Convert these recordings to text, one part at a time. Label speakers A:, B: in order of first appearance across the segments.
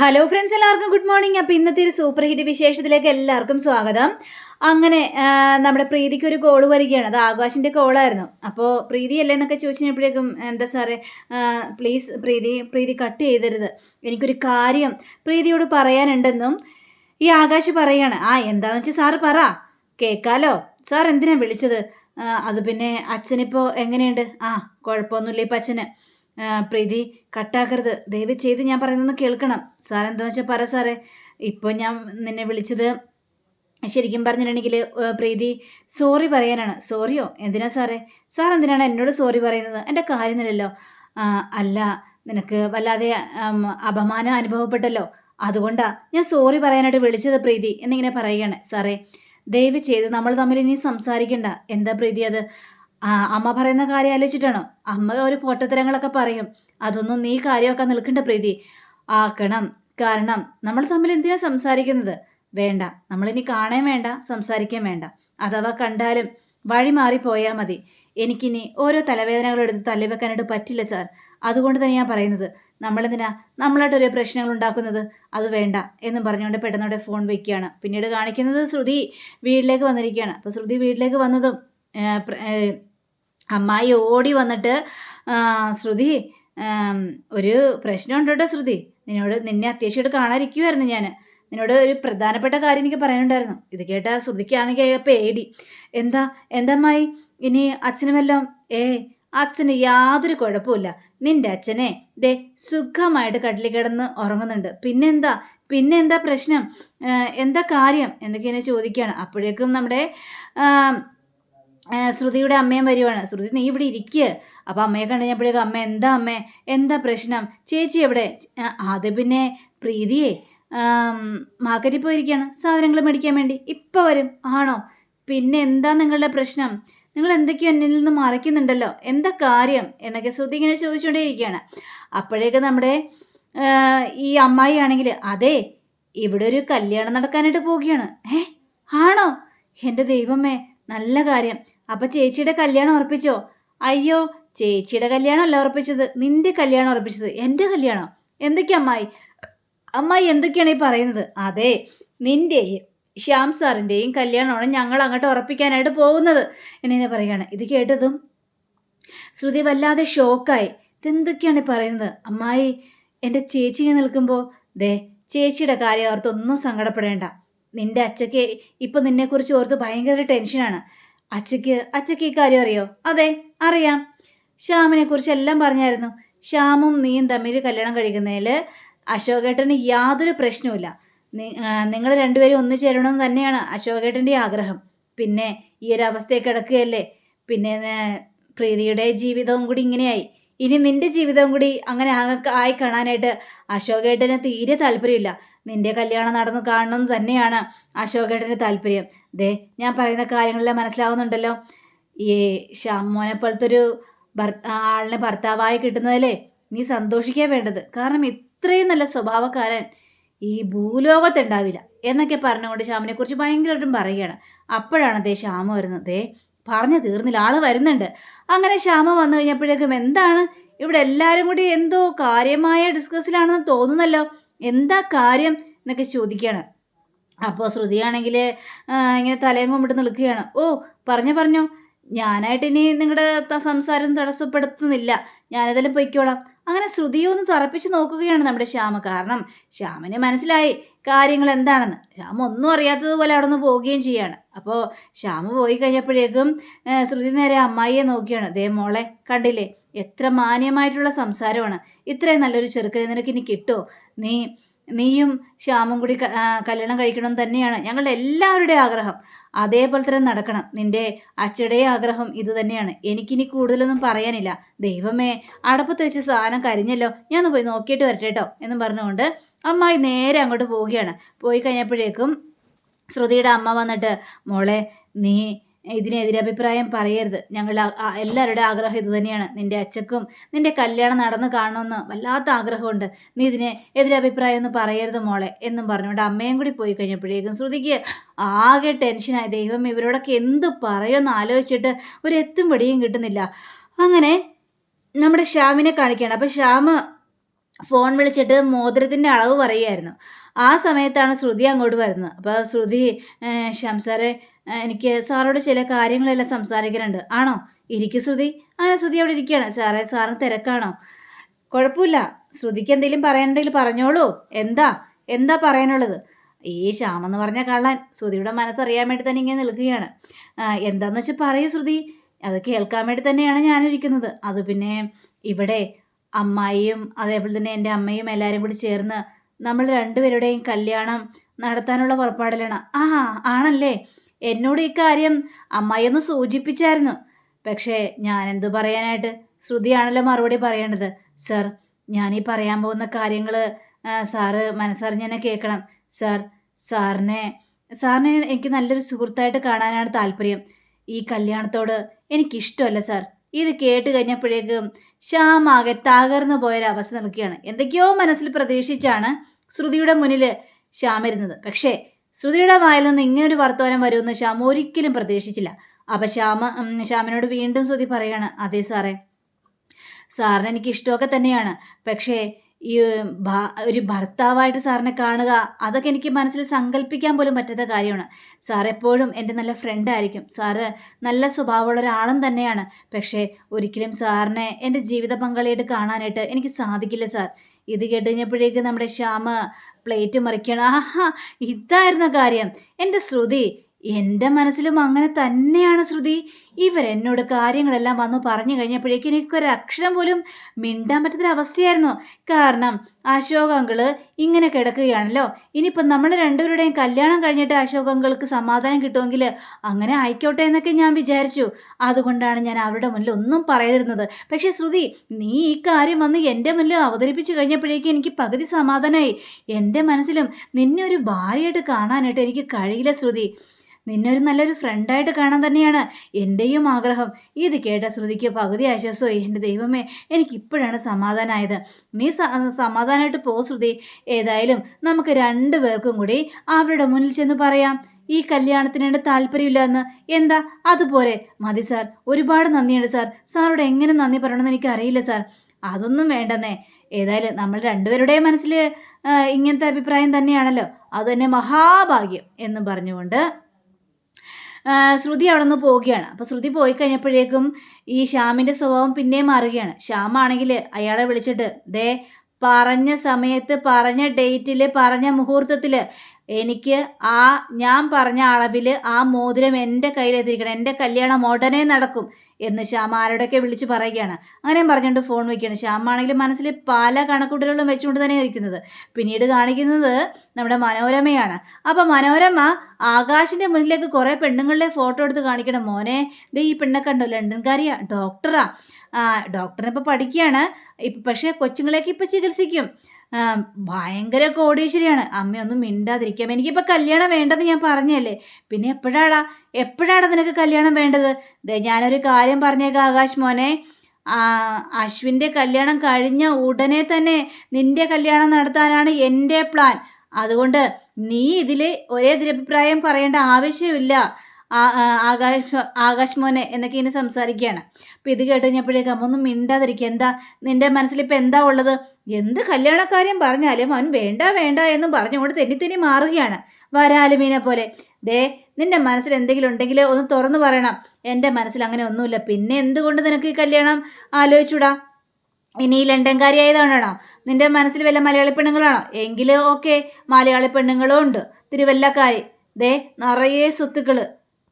A: Hello friends എല്ലാവർക്കും good morning അപ്പോൾ ഇന്നത്തെ ഒരു സൂപ്പർ ഹിറ്റ് വിശേഷത്തിലേക്ക് എല്ലാവർക്കും സ്വാഗതം. അങ്ങനെ നമ്മുടെ പ്രീതിക്ക് ഒരു കോൾ വരികയാണ്. അത് ആകാശിന്റെ കോളായിരുന്നു അപ്പോൾ പ്രീതി അല്ലേ എന്നൊക്കെ ചോദിച്ചപ്പോഴേക്കും എന്താ സാറേ പ്ലീസ് പ്രീതി പ്രീതി കട്ട് ചെയ്തരുത്. എനിക്കൊരു കാര്യം പ്രീതിയോട് പറയാനുണ്ടെന്നും ഈ ആകാശ് പറയാണ്. ആ എന്താണെന്ന് വെച്ചാൽ സാറ് പറ. കേൾക്കാലോ സാർ എന്തിനാണ് വിളിച്ചത്? അത് പിന്നെ അച്ഛനിപ്പോൾ എങ്ങനെയുണ്ട്? ആ കുഴപ്പമൊന്നുമില്ല ഇപ്പം അച്ഛന്. പ്രീതി കട്ടാക്കരുത്. ദയവ് ചെയ്ത് ഞാൻ പറയുന്നത് കേൾക്കണം. സാർ എന്താണെന്ന് വെച്ചാൽ പറ സാറേ. ഇപ്പോൾ ഞാൻ നിന്നെ വിളിച്ചത് ശരിക്കും പറഞ്ഞിട്ടുണ്ടെങ്കിൽ പ്രീതി സോറി പറയാനാണ്. സോറിയോ? എന്തിനാ സാറേ? സാർ എന്തിനാണ് എന്നോട് സോറി പറയുന്നത്? എന്റെ കാര്യമില്ലല്ലോ അല്ല നിനക്ക് വല്ലാതെ അപമാനം അനുഭവപ്പെട്ടല്ലോ. അതുകൊണ്ടാ ഞാൻ സോറി പറയാനായിട്ട് വിളിച്ചത് പ്രീതി എന്നിങ്ങനെ പറയുകയാണ്. സാറേ ദയവ് ചെയ്ത് നമ്മൾ തമ്മിൽ ഇനി സംസാരിക്കണ്ട. എന്താ പ്രീതി അത്? അമ്മ പറയുന്ന കാര്യം ആലോചിച്ചിട്ടാണോ? അമ്മ ഒരു പൊട്ടത്തരങ്ങളൊക്കെ പറയും. അതൊന്നും നീ കാര്യമൊക്കെ നിൽക്കണ്ട പ്രീതി. ആക്കണം. കാരണം നമ്മൾ തമ്മിൽ എന്തിനാ സംസാരിക്കുന്നത്? വേണ്ട. നമ്മളിനി കാണാൻ വേണ്ട സംസാരിക്കാൻ വേണ്ട. അഥവാ കണ്ടാലും വഴി മാറിപ്പോയാൽ മതി. എനിക്കിനി ഓരോ തലവേദനകളെടുത്ത് തല്ലിവെക്കാനായിട്ട് പറ്റില്ല സാർ. അതുകൊണ്ട് തന്നെ ഞാൻ പറയുന്നത്. നമ്മളെന്തിനാ നമ്മളായിട്ട് ഓരോ പ്രശ്നങ്ങൾ ഉണ്ടാക്കുന്നത്? അത് വേണ്ട എന്നും പറഞ്ഞുകൊണ്ട് പെട്ടെന്നോടെ ഫോൺ വയ്ക്കുകയാണ് പിന്നീട് കാണിക്കുന്നത് ശ്രുതി വീട്ടിലേക്ക് വന്നിരിക്കുകയാണ്. അപ്പോൾ ശ്രുതി വീട്ടിലേക്ക് വന്നതും അമ്മായി ഓടി വന്നിട്ട് ശ്രുതി ഒരു പ്രശ്നമുണ്ട് കേട്ടോ ശ്രുതി? നിന്നോട് നിന്നെ അത്യാവശ്യമായിട്ട് കാണാതിരിക്കുമായിരുന്നു ഞാൻ നിന്നോട് ഒരു പ്രധാനപ്പെട്ട കാര്യം എനിക്ക് പറയാനുണ്ടായിരുന്നു. ഇത് കേട്ട ശ്രുതിക്കാണെങ്കിൽ പേടി. എന്താ എന്താ അമ്മായി? ഇനി അച്ഛനുമെല്ലാം ഏ അച്ഛന് യാതൊരു കുഴപ്പമില്ല നിന്റെ അച്ഛനെ ദേ സുഖമായിട്ട് കട്ടിലിൽ കിടന്ന് ഉറങ്ങുന്നുണ്ട്. പിന്നെന്താ? പിന്നെന്താ പ്രശ്നം? എന്താ കാര്യം? എന്നൊക്കെ എന്നെ ചോദിക്കുകയാണ്. അപ്പോഴേക്കും നമ്മുടെ ശ്രുതിയുടെ അമ്മയും വരുവാണ്. ശ്രുതി നീ ഇവിടെ ഇരിക്കുക അപ്പോൾ അമ്മയെ കണ്ടു കഴിഞ്ഞപ്പോഴേക്കും അമ്മ എന്താ അമ്മേ? എന്താ പ്രശ്നം? ചേച്ചി എവിടെ? അത് പിന്നെ പ്രീതിയെ മാർക്കറ്റിൽ പോയിരിക്കുകയാണ് സാധനങ്ങൾ മേടിക്കാൻ വേണ്ടി. ഇപ്പോൾ വരും. ആണോ? പിന്നെ എന്താ നിങ്ങളുടെ പ്രശ്നം? നിങ്ങൾ എന്തൊക്കെയോ എന്നിൽ നിന്ന് മറയ്ക്കുന്നുണ്ടല്ലോ. എന്താ കാര്യം? എന്നൊക്കെ ശ്രുതി ഇങ്ങനെ ചോദിച്ചുകൊണ്ടേയിരിക്കുകയാണ്. അപ്പോഴേക്ക് നമ്മുടെ ഈ അമ്മായി ആണെങ്കിൽ അതെ ഇവിടെ ഒരു കല്യാണം നടക്കാനായിട്ട് പോവുകയാണ്. ഏ ആണോ? എന്റെ ദൈവമേ നല്ല കാര്യം. അപ്പൊ ചേച്ചിയുടെ കല്യാണം ഉറപ്പിച്ചോ? അയ്യോ ചേച്ചിയുടെ കല്യാണമല്ല ഉറപ്പിച്ചത്. നിന്റെ കല്യാണം ഉറപ്പിച്ചത് എന്റെ കല്യാണം? എന്തൊക്കെയാ അമ്മായി? അമ്മായി എന്തൊക്കെയാണ് ഈ പറയുന്നത്? അതെ നിന്റെയും ശ്യാം സാറിന്റെയും കല്യാണമാണ് ഞങ്ങൾ അങ്ങോട്ട് ഉറപ്പിക്കാനായിട്ട് പോകുന്നത്. എന്നെ പറയുകയാണ്. ഇത് കേട്ടതും ശ്രുതി വല്ലാതെ ഷോക്കായി. ഇതെന്തൊക്കെയാണ് പറയുന്നത്? അമ്മായി എന്റെ ചേച്ചി നിൽക്കുമ്പോൾ ദേ ചേച്ചിയുടെ കാര്യം ഓർത്തൊന്നും സങ്കടപ്പെടേണ്ട. നിന്റെ അച്ഛക്ക് ഇപ്പം നിന്നെക്കുറിച്ച് ഓർത്ത് ഭയങ്കര ടെൻഷനാണ്. അച്ഛക്ക് അച്ഛക്ക് ഈ കാര്യം അറിയോ? അതെ അറിയാം. ശ്യാമിനെ കുറിച്ച് എല്ലാം പറഞ്ഞായിരുന്നു. ശ്യാമും നീയും തമ്മിൽ കല്യാണം കഴിക്കുന്നതിൽ അശോകേട്ടന് യാതൊരു പ്രശ്നവുമില്ല. നിങ്ങൾ രണ്ടുപേരും ഒന്നു ചേരണമെന്ന് തന്നെയാണ് അശോകേട്ടന്റെ ആഗ്രഹം. പിന്നെ ഈ ഒരു അവസ്ഥയെ കിടക്കുകയല്ലേ? പിന്നെ പ്രീതിയുടെ ജീവിതവും കൂടി ഇങ്ങനെയായി. ഇനി നിന്റെ ജീവിതം കൂടി അങ്ങനെ ആയി കാണാനായിട്ട് അശോകേട്ടന് തീരെ താല്പര്യമില്ല. നിന്റെ കല്യാണം നടന്നു കാണണം തന്നെയാണ് അശോകേട്ടന് താല്പര്യം. ദേ ഞാൻ പറയുന്ന കാര്യങ്ങളെല്ലാം മനസ്സിലാവുന്നുണ്ടല്ലോ. ഈ ഷാമോനെ പോലത്തെ ഒരു ആളിനെ ഭർത്താവായി കിട്ടുന്നതല്ലേ നീ സന്തോഷിക്കാൻ വേണ്ടത്. കാരണം ഇത്രയും നല്ല സ്വഭാവക്കാരൻ ഈ ഭൂലോകത്തുണ്ടാവില്ല. എന്നൊക്കെ പറഞ്ഞുകൊണ്ട് ശ്യാമിനെ കുറിച്ച് ഭയങ്കരമായിട്ടും പറയുകയാണ്. അപ്പോഴാണ് ദേ ശ്യാമ വരുന്നത്. ദേ പറഞ്ഞു തീർന്നില്ല. ആൾ വരുന്നുണ്ട്. അങ്ങനെ ശ്യാമ വന്നു കഴിഞ്ഞപ്പോഴേക്കും എന്താണ്? ഇവിടെ എല്ലാവരും കൂടി എന്തോ കാര്യമായ ഡിസ്കസിലാണെന്ന് തോന്നുന്നല്ലോ. എന്താ കാര്യം എന്നൊക്കെ ചോദിക്കുകയാണ്. അപ്പോൾ ശ്രുതിയാണെങ്കിൽ ഇങ്ങനെ തലയും കൊമ്പിട്ട് നിൽക്കുകയാണ്. ഓ പറഞ്ഞു പറഞ്ഞു. ഞാനായിട്ട് ഇനി നിങ്ങളുടെ സംസാരം തടസ്സപ്പെടുത്തുന്നില്ല. ഞാനതിലും പൊയ്ക്കോളാം. അങ്ങനെ ശ്രുതിയെ ഒന്ന് തറപ്പിച്ച് നോക്കുകയാണ് നമ്മുടെ ശ്യാമ. കാരണം ശ്യാമിന് മനസ്സിലായി കാര്യങ്ങൾ എന്താണെന്ന്. ശ്യാമ ഒന്നും അറിയാത്തതുപോലെ അവിടെ നിന്ന് പോവുകയും ചെയ്യാണ്. അപ്പോൾ ശ്യാമ പോയി കഴിഞ്ഞപ്പോഴേക്കും ശ്രുതി നേരെ അമ്മായിയെ നോക്കിയാണ്. ദേ മോളെ കണ്ടില്ലേ? എത്ര മാന്യമായിട്ടുള്ള സംസാരമാണ്. ഇത്രയും നല്ലൊരു ചെറുക്കനെ നിനക്ക് ഇനി കിട്ടുമോ നീ നീയും ശ്യാമും കൂടി കല്യാണം കഴിക്കണം തന്നെയാണ് ഞങ്ങളുടെ എല്ലാവരുടെയും ആഗ്രഹം. അതേപോലെ തന്നെ നടക്കണം. നിന്റെ അച്ഛയുടെയും ആഗ്രഹം ഇത് തന്നെയാണ്. എനിക്കിനി കൂടുതലൊന്നും പറയാനില്ല. ദൈവമേ അടപ്പത്ത് വെച്ച് സാധനം കരിഞ്ഞല്ലോ. ഞാൻ പോയി നോക്കിയിട്ട് വരട്ടെ കേട്ടോ എന്നും പറഞ്ഞുകൊണ്ട് അമ്മായി നേരെ അങ്ങോട്ട് പോവുകയാണ്. പോയി കഴിഞ്ഞപ്പോഴേക്കും ശ്രുതിയുടെ അമ്മ വന്നിട്ട് മോളെ നീ ഇതിനെതിരെ അഭിപ്രായം പറയരുത്. ഞങ്ങൾ എല്ലാവരുടെ ആഗ്രഹം ഇത് തന്നെയാണ്. നിന്റെ അച്ഛക്കും നിന്റെ കല്യാണം നടന്ന് കാണണമെന്ന് വല്ലാത്ത ആഗ്രഹമുണ്ട്. നീ ഇതിനെ എതിരഭിപ്രായം ഒന്നും പറയരുത് മോളെ എന്നും പറഞ്ഞുകൊണ്ട് അമ്മയും കൂടി പോയി കഴിഞ്ഞപ്പോഴേക്കും ശ്രുതിക്ക് ആകെ ടെൻഷനായി ദൈവം ഇവരോടൊക്കെ എന്ത് പറയുമെന്ന് ആലോചിച്ചിട്ട് ഒരു എത്തും പിടിയും കിട്ടുന്നില്ല. അങ്ങനെ നമ്മുടെ ശ്യാമിനെ കാണിക്കുകയാണ്. അപ്പോൾ ശ്യാമ് ഫോൺ വിളിച്ചിട്ട് മോതിരത്തിന്റെ അളവ് പറയുമായിരുന്നു ആ സമയത്താണ് ശ്രുതി അങ്ങോട്ട് വരുന്നത്. അപ്പോൾ ശ്രുതി "ഏഹ്, ശ്യാം സാറേ ഏഹ്, എനിക്ക് സാറോട് ചില കാര്യങ്ങളെല്ലാം സംസാരിക്കാനുണ്ട്. ആണോ? ഇരിക്കും ശ്രുതി. അങ്ങനെ ശ്രുതി അവിടെ ഇരിക്കുകയാണ്. സാറേ സാറിന് തിരക്കാണോ? കുഴപ്പമില്ല. ശ്രുതിക്ക് എന്തെങ്കിലും പറയാനുണ്ടെങ്കിൽ പറഞ്ഞോളൂ. എന്താ? എന്താ പറയാനുള്ളത്? ഈ ശ്യാമെന്ന് പറഞ്ഞ കള്ളൻ ശ്രുതിയുടെ മനസ്സറിയാൻ വേണ്ടി തന്നെ ഇങ്ങനെ നിൽക്കുകയാണ്. എന്താണെന്ന് വെച്ചാൽ പറയൂ ശ്രുതി. അത് കേൾക്കാൻ വേണ്ടി തന്നെയാണ് ഞാനിരിക്കുന്നത്. അത് പിന്നെ ഇവിടെ അമ്മായിയും അതേപോലെ തന്നെ എന്റെ അമ്മയും എല്ലാവരും കൂടി ചേർന്ന് നമ്മൾ രണ്ടുപേരുടെയും കല്യാണം നടത്താനുള്ള പുറപ്പാടിലാണ്. ആ ആണല്ലേ? എന്നോട് ഈ കാര്യം അമ്മായി സൂചിപ്പിച്ചായിരുന്നു. പക്ഷേ ഞാൻ എന്തു പറയാനായിട്ട്? ശ്രുതിയാണല്ലോ മറുപടി പറയേണ്ടത്. സർ ഞാനീ പറയാൻ പോകുന്ന കാര്യങ്ങൾ സാറ് മനസ്സറിഞ്ഞ് തന്നെ കേൾക്കണം. സാർ സാറിനെ സാറിനെ എനിക്ക് നല്ലൊരു സുഹൃത്തായിട്ട് കാണാനാണ് താല്പര്യം. ഈ കല്യാണത്തോട് എനിക്കിഷ്ടമല്ല സാർ. ഇത് കേട്ട് കഴിഞ്ഞപ്പോഴേക്കും ശ്യാമാകെ തകർന്നു പോയൊരവസ്ഥ നിൽക്കുകയാണ്. എന്തൊക്കെയോ മനസ്സിൽ പ്രതീക്ഷിച്ചാണ് ശ്രുതിയുടെ മുന്നിൽ ശ്യാം ഇരുന്നത്. പക്ഷേ ശ്രുതിയുടെ വായിൽ നിന്ന് ഇങ്ങനൊരു വർത്തമാനം വരുമെന്ന് ശ്യാം ഒരിക്കലും പ്രതീക്ഷിച്ചില്ല. അപ്പം ശ്യാമ ശ്യാമിനോട് വീണ്ടും ശ്രുതി പറയാണ് അതെ സാറേ സാറിന് എനിക്ക് ഇഷ്ടമൊക്കെ തന്നെയാണ്. പക്ഷേ ഈ ഒരു ഭർത്താവായിട്ട് സാറിനെ കാണുക അതൊക്കെ എനിക്ക് മനസ്സിൽ സങ്കല്പിക്കാൻ പോലും പറ്റാത്ത കാര്യമാണ്. സാർ എപ്പോഴും എന്റെ നല്ല ഫ്രണ്ട് ആയിരിക്കും. സാറ് നല്ല സ്വഭാവമുള്ള ഒരാളും തന്നെയാണ്. പക്ഷേ ഒരിക്കലും സാറിനെ എന്റെ ജീവിത പങ്കാളിയായിട്ട് കാണാനായിട്ട് എനിക്ക് സാധിക്കില്ല സാർ. ഇത് കേട്ട് കഴിഞ്ഞപ്പോഴേക്ക് നമ്മുടെ ശ്യാമ പ്ലേറ്റ് മറിക്കണം ആഹാ ഇതായിരുന്ന കാര്യം. എന്റെ ശ്രുതി എന്റെ മനസ്സിലും അങ്ങനെ തന്നെയാണ് ശ്രുതി. ഇവരെന്നോട് കാര്യങ്ങളെല്ലാം വന്ന് പറഞ്ഞു കഴിഞ്ഞപ്പോഴേക്കും എനിക്കൊരു അക്ഷരം പോലും മിണ്ടാൻ പറ്റുന്നൊരവസ്ഥയായിരുന്നു കാരണം അശോക് അങ്കിൾ ഇങ്ങനെ കിടക്കുകയാണല്ലോ. ഇനിയിപ്പം നമ്മൾ രണ്ടുപേരുടെയും കല്യാണം കഴിഞ്ഞിട്ട് അശോക് അങ്കിൾക്ക് സമാധാനം കിട്ടുമെങ്കിൽ അങ്ങനെ ആയിക്കോട്ടെ എന്നൊക്കെ ഞാൻ വിചാരിച്ചു. അതുകൊണ്ടാണ് ഞാൻ അവരുടെ മുന്നിൽ ഒന്നും പറയാതിരുന്നത് പക്ഷേ ശ്രുതി നീ ഈ കാര്യം വന്ന് എന്റെ മുന്നിൽ അവതരിപ്പിച്ചു കഴിഞ്ഞപ്പോഴേക്കും എനിക്ക് പകുതി സമാധാനമായി. എന്റെ മനസ്സിലും നിന്നെ ഒരു ഭാര്യയായിട്ട് കാണാനായിട്ട് എനിക്ക് കഴിയില്ല ശ്രുതി. നിന്നെ ഒരു നല്ലൊരു ഫ്രണ്ടായിട്ട് കാണാൻ തന്നെയാണ് എന്റെയും ആഗ്രഹം. ഇത് കേട്ട ശ്രുതിക്ക് പകുതി ആശ്വാസമായി. എന്റെ ദൈവമേ എനിക്കിപ്പോഴാണ് സമാധാനമായത് നീ സമാധാനമായിട്ട് പോ ശ്രുതി. ഏതായാലും നമുക്ക് രണ്ടു പേർക്കും കൂടി അവരുടെ മുന്നിൽ ചെന്ന് പറയാം. ഈ കല്യാണത്തിന് എന്റെ താല്പര്യമില്ല എന്ന്. എന്താ? അതുപോലെ. മതി സാർ. ഒരുപാട് നന്ദിയുണ്ട് സാർ. സാറോട് എങ്ങനെ നന്ദി പറയണമെന്ന് എനിക്ക് അറിയില്ല സാർ. അതൊന്നും വേണ്ടെന്നേ. ഏതായാലും നമ്മൾ രണ്ടുപേരുടെയും മനസ്സിൽ ഇങ്ങനത്തെ അഭിപ്രായം തന്നെയാണല്ലോ. അതുതന്നെ മഹാഭാഗ്യം എന്ന് പറഞ്ഞുകൊണ്ട് ശ്രുതി അവിടെ നിന്ന് പോവുകയാണ്. അപ്പോൾ ശ്രുതി പോയി കഴിഞ്ഞപ്പോഴേക്കും ഈ ശ്യാമിന്റെ സ്വഭാവം പിന്നെയും മാറുകയാണ്. ശ്യാമാണെങ്കിൽ അയാളെ വിളിച്ചിട്ട് ദേ പറഞ്ഞ സമയത്ത് പറഞ്ഞ ഡേറ്റിൽ പറഞ്ഞ മുഹൂർത്തത്തിൽ എനിക്ക് ആ ഞാൻ പറഞ്ഞ അളവിൽ ആ മോതിരം എന്റെ കയ്യിലെത്തിരിക്കണം എന്റെ കല്യാണം ഉടനെ നടക്കും. എന്ന് ശ്യാമ ആരോടൊക്കെ വിളിച്ച് പറയുകയാണ്. അങ്ങനെയും പറഞ്ഞുകൊണ്ട് ഫോൺ വയ്ക്കുകയാണ് ശ്യാമാണെങ്കിൽ മനസ്സിൽ പല കണക്കൂട്ടലുകളും വെച്ചുകൊണ്ട് തന്നെ ഇരിക്കുന്നത്. പിന്നീട് കാണിക്കുന്നത് നമ്മുടെ മനോരമയാണ്. അപ്പം മനോരമ ആകാശിന്റെ മുന്നിലേക്ക് കുറേ പെണ്ണുങ്ങളുടെ ഫോട്ടോ എടുത്ത് കാണിക്കണം. മോനെ ദേ ഈ പെണ്ണൊക്കെ ഉണ്ടോ ലണ്ടൻകാരിയാ ഡോക്ടറാ ഡോക്ടറിനെ ഇപ്പോൾ പഠിക്കുകയാണ്. ഇപ്പം പക്ഷേ കൊച്ചുങ്ങളെയൊക്കെ ഇപ്പോൾ ചികിത്സിക്കും. ഭയങ്കര കോടീശ്വരിയാണ്. അമ്മയൊന്നും മിണ്ടാതിരിക്കാം. എനിക്കിപ്പോൾ കല്യാണം വേണ്ടെന്ന് ഞാൻ പറഞ്ഞല്ലേ പിന്നെ എപ്പോഴാടാ? എപ്പോഴാടാ നിനക്ക് കല്യാണം വേണ്ടത്? ഞാനൊരു കാര്യം പറഞ്ഞേക്കാം ആകാശ് മോനെ. അശ്വിന്റെ കല്യാണം കഴിഞ്ഞ ഉടനെ തന്നെ നിന്റെ കല്യാണം നടത്താനാണ് എന്റെ പ്ലാൻ. അതുകൊണ്ട് നീ ഇതിൽ ഒരേ ദുരഭിപ്രായം പറയേണ്ട ആവശ്യമില്ല. ആകാശ് ആകാശ് മോനെ എന്നൊക്കെ ഇനി സംസാരിക്കുകയാണ്. അപ്പം ഇത് കേട്ട് കഴിഞ്ഞപ്പോഴേക്കും അമ്മ ഒന്നും മിണ്ടാതിരിക്കുക എന്താ? നിന്റെ മനസ്സിലിപ്പോൾ എന്താ ഉള്ളത്? എന്ത് കല്യാണക്കാര്യം പറഞ്ഞാലും അവൻ വേണ്ട വേണ്ട എന്നും പറഞ്ഞുകൊണ്ട് തെന്നിത്തെന്നി തെന്നി മാറുകയാണ്. വരാലുമീനെ പോലെ. ദേ നിന്റെ മനസ്സിൽ എന്തെങ്കിലും ഉണ്ടെങ്കിൽ ഒന്ന് തുറന്നു പറയണം. എന്റെ മനസ്സിൽ അങ്ങനെ ഒന്നുമില്ല. പിന്നെ എന്തുകൊണ്ട് നിനക്ക് ഈ കല്യാണം? ആലോചിച്ചൂടാ. ഇനി ഈ ലണ്ടൻകാരിയായതാണോ നിന്റെ മനസ്സിൽ വല്ല മലയാളി പെണ്ണുങ്ങളാണോ? എങ്കിൽ ഓക്കെ മലയാളി പെണ്ണുങ്ങളും ഉണ്ട്. തിരുവല്ലക്കാരി. ദേ നിറയെ സ്വത്തുക്കൾ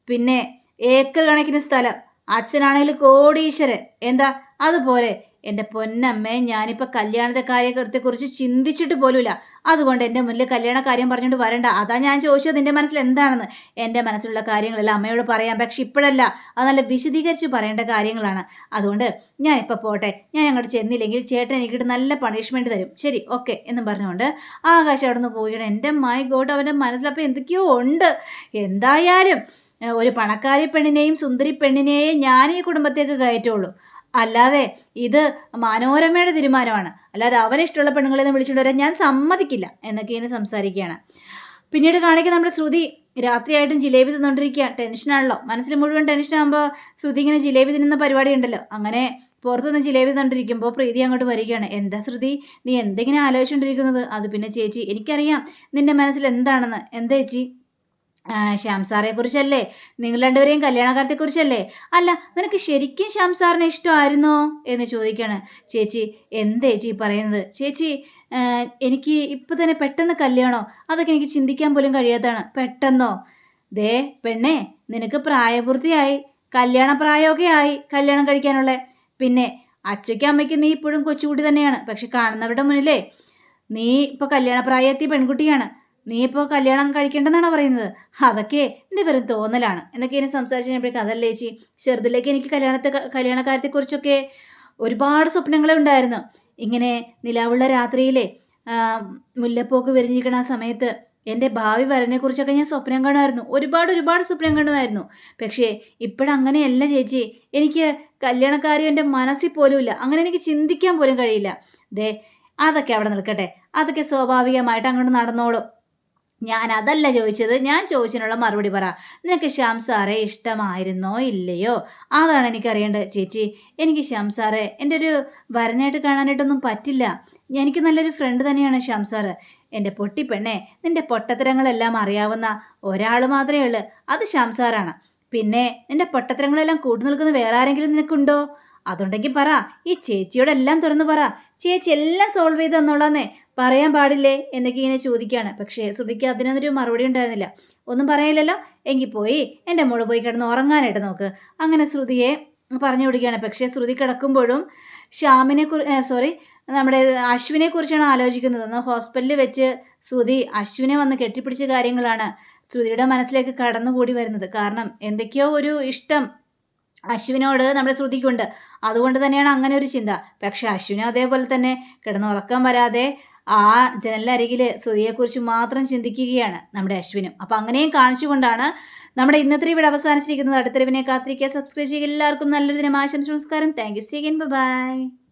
A: പിന്നെ ഏക്കർ കണക്കിന് സ്ഥലം. അച്ഛനാണെങ്കിൽ കോടീശ്വരൻ. എന്താ? അതുപോലെ. എന്റെ പൊന്നമ്മേ ഞാനിപ്പോൾ കല്യാണത്തെ കാര്യത്തെക്കുറിച്ച് ചിന്തിച്ചിട്ട് പോലുമില്ല. അതുകൊണ്ട് എന്റെ മുന്നിൽ കല്യാണ കാര്യം പറഞ്ഞുകൊണ്ട് വരണ്ട. അതാ ഞാൻ ചോദിച്ചത് നിന്റെ മനസ്സിൽ എന്താണെന്ന്? എന്റെ മനസ്സിലുള്ള കാര്യങ്ങളെല്ലാം അമ്മയോട് പറയാം. പക്ഷെ ഇപ്പോഴല്ല അത് നല്ല വിശദീകരിച്ച് പറയേണ്ട കാര്യങ്ങളാണ്. അതുകൊണ്ട് ഞാനിപ്പോൾ പോട്ടെ. ഞാൻ അങ്ങോട്ട് ചെന്നില്ലെങ്കിൽ ചേട്ടൻ എനിക്കിട്ട് നല്ല പണിഷ്മെന്റ് തരും. ശരി ഓക്കെ എന്നും പറഞ്ഞുകൊണ്ട് ആകാശം അവിടെ നിന്ന് പോവുകയാണ് എന്റെ മൈ ഗോഡ് അവന്റെ മനസ്സിലപ്പോൾ എന്തൊക്കെയോ ഉണ്ട്. എന്തായാലും ഒരു പണക്കാരി പെണ്ണിനെയും സുന്ദരി പെണ്ണിനെയും ഞാൻ ഈ കുടുംബത്തേക്ക് കയറ്റുള്ളൂ. അല്ലാതെ ഇത് മനോരമയുടെ തീരുമാനമാണ്. അല്ലാതെ അവന് ഇഷ്ടമുള്ള പെണ്ണുങ്ങളെ ഒന്നും വിളിച്ചുകൊണ്ട് വരാൻ ഞാൻ സമ്മതിക്കില്ല എന്നൊക്കെ ഇങ്ങനെ സംസാരിക്കുകയാണ്. പിന്നീട് കാണിക്കുന്ന നമ്മുടെ ശ്രുതി രാത്രിയായിട്ടും ജിലേബി തിന്നുകൊണ്ടിരിക്കുക. ടെൻഷനാണല്ലോ മനസ്സിൽ മുഴുവൻ ടെൻഷനാകുമ്പോൾ ശ്രുതി ഇങ്ങനെ ജിലേബി തിന്നുന്ന പരിപാടി ഉണ്ടല്ലോ. അങ്ങനെ പുറത്തുനിന്ന് ജിലേബി തണ്ടിരിക്കുമ്പോൾ പ്രീതി അങ്ങോട്ട് വരികയാണ്. എന്താ ശ്രുതി? നീ എന്തെങ്കിലും ആലോചിച്ചുകൊണ്ടിരിക്കുന്നത്? അത് പിന്നെ ചേച്ചി എനിക്കറിയാം നിന്റെ മനസ്സിൽ എന്താണെന്ന്. എന്താ ചേച്ചി? ശ്യാം സാറിനെ കുറിച്ചല്ലേ? നിങ്ങൾ രണ്ടുപേരെയും കല്യാണകാര്യത്തെക്കുറിച്ചല്ലേ അല്ല നിനക്ക് ശരിക്കും ശ്യാം സാറിനെ ഇഷ്ടമായിരുന്നോ? എന്ന് ചോദിക്കാണ്. ചേച്ചി എന്താ ചേച്ചി പറയുന്നത്? ചേച്ചി എനിക്ക് ഇപ്പം തന്നെ പെട്ടെന്ന് കല്യാണോ? അതൊക്കെ എനിക്ക് ചിന്തിക്കാൻ പോലും കഴിയാത്തതാണ്. പെട്ടെന്നോ? ദേ പെണ്ണേ നിനക്ക് പ്രായപൂർത്തിയായി. കല്യാണ പ്രായമൊക്കെ ആയി കല്യാണം കഴിക്കാനുള്ള. പിന്നെ അച്ഛയ്ക്കും അമ്മയ്ക്കും നീ ഇപ്പോഴും കൊച്ചുകുട്ടി തന്നെയാണ്. പക്ഷെ കാണുന്നവരുടെ മുന്നിലേ നീ ഇപ്പോൾ കല്യാണ പ്രായമെത്തിയ പെൺകുട്ടിയാണ്. നീ ഇപ്പോൾ കല്യാണം കഴിക്കേണ്ടെന്നാണ് പറയുന്നത്? അതൊക്കെ എന്റെ വെറും തോന്നലാണ്. എന്നൊക്കെ ഇനി സംസാരിച്ച് കഴിഞ്ഞപ്പോഴേക്കും അതല്ലേ ചേച്ചി ചെറുതിലേക്ക് എനിക്ക് കല്യാണത്തെ കല്യാണക്കാര്യത്തെക്കുറിച്ചൊക്കെ ഒരുപാട് സ്വപ്നങ്ങളെ ഉണ്ടായിരുന്നു. ഇങ്ങനെ നിലാവുള്ള രാത്രിയിലെ മുല്ലപ്പോക്ക് വിരിഞ്ഞിരിക്കണ ആ സമയത്ത് എന്റെ ഭാവി വരനെക്കുറിച്ചൊക്കെ ഞാൻ സ്വപ്നം കാണുമായിരുന്നു. ഒരുപാട് ഒരുപാട് സ്വപ്നം കാണുമായിരുന്നു. പക്ഷേ ഇപ്പോഴങ്ങനെയല്ല ചേച്ചി. എനിക്ക് കല്യാണക്കാരും എന്റെ മനസ്സിൽ പോലുമില്ല. അങ്ങനെ എനിക്ക് ചിന്തിക്കാൻ പോലും കഴിയില്ല. ദേ അതൊക്കെ അവിടെ നിൽക്കട്ടെ. അതൊക്കെ സ്വാഭാവികമായിട്ട് അങ്ങോട്ട് നടന്നോളും. ഞാൻ അതല്ല ചോദിച്ചത് ഞാൻ ചോദിച്ചതിനുള്ള മറുപടി പറ. നിനക്ക് ശ്യാം സാറെ ഇഷ്ടമായിരുന്നോ ഇല്ലയോ? അതാണ് എനിക്കറിയേണ്ടത്. ചേച്ചി എനിക്ക് ശ്യാം സാറെ എന്റെ ഒരു വരനായിട്ട് കാണാനായിട്ടൊന്നും പറ്റില്ല. എനിക്ക് നല്ലൊരു ഫ്രണ്ട് തന്നെയാണ് ശ്യാം സാറ്. എന്റെ പൊട്ടിപ്പെണ്ണെ നിന്റെ പൊട്ടത്തരങ്ങളെല്ലാം അറിയാവുന്ന ഒരാൾ മാത്രമേ ഉള്ളൂ. അത് ശ്യാം സാറാണ്. പിന്നെ നിന്റെ പൊട്ടത്തരങ്ങളെല്ലാം കൂട്ടു നിൽക്കുന്ന വേറെ ആരെങ്കിലും നിനക്കുണ്ടോ? അതുണ്ടെങ്കിൽ പറ. ഈ ചേച്ചിയോടെല്ലാം തുറന്നു പറ. ചേച്ചി എല്ലാം സോൾവ് ചെയ്ത് തന്നോളാന്നേ. പറയാൻ പാടില്ലേ എന്നൊക്കെ ഇങ്ങനെ ചോദിക്കുകയാണ് പക്ഷേ ശ്രുതിക്ക് അതിനൊരു മറുപടി ഉണ്ടായിരുന്നില്ല. ഒന്നും പറയില്ലല്ലോ? എങ്കിൽ പോയി. എന്റെ മോൾ പോയി കിടന്ന് ഉറങ്ങാനായിട്ട് നോക്ക്. അങ്ങനെ ശ്രുതിയെ പറഞ്ഞു വിടുകയാണ്. പക്ഷേ ശ്രുതി കിടക്കുമ്പോഴും ശ്യാമിനെ കുറി സോറി നമ്മുടെ അശ്വിനെ കുറിച്ചാണ് ആലോചിക്കുന്നത്. അന്ന് ഹോസ്പിറ്റലിൽ വെച്ച് ശ്രുതി അശ്വിനെ വന്ന് കെട്ടിപ്പിടിച്ച കാര്യങ്ങളാണ് ശ്രുതിയുടെ മനസ്സിലേക്ക് കടന്നുകൂടി വരുന്നത്. കാരണം എന്തൊക്കെയോ ഒരു ഇഷ്ടം അശ്വിനോട് നമ്മുടെ ശ്രുതിക്കുണ്ട്. അതുകൊണ്ട് തന്നെയാണ് അങ്ങനെ ഒരു ചിന്ത. പക്ഷെ അശ്വിനും അതേപോലെ തന്നെ കിടന്നുറക്കം വരാതെ ആ ജനലരികിൽ ശ്രുതിയെക്കുറിച്ച് മാത്രം ചിന്തിക്കുകയാണ് നമ്മുടെ അശ്വിനും. അപ്പോൾ അങ്ങനെയും കാണിച്ചുകൊണ്ടാണ് നമ്മുടെ ഇന്നത്തെ ഇവിടെ അവസാനിച്ചിരിക്കുന്നത്. അടുത്തൊരുവിനെ കാത്തിരിക്കുക. സബ്സ്ക്രൈബ് ചെയ്യുക. എല്ലാവർക്കും നല്ലൊരു ദിനം. ആശംസ നമസ്കാരം. Thank U സീഗൻ by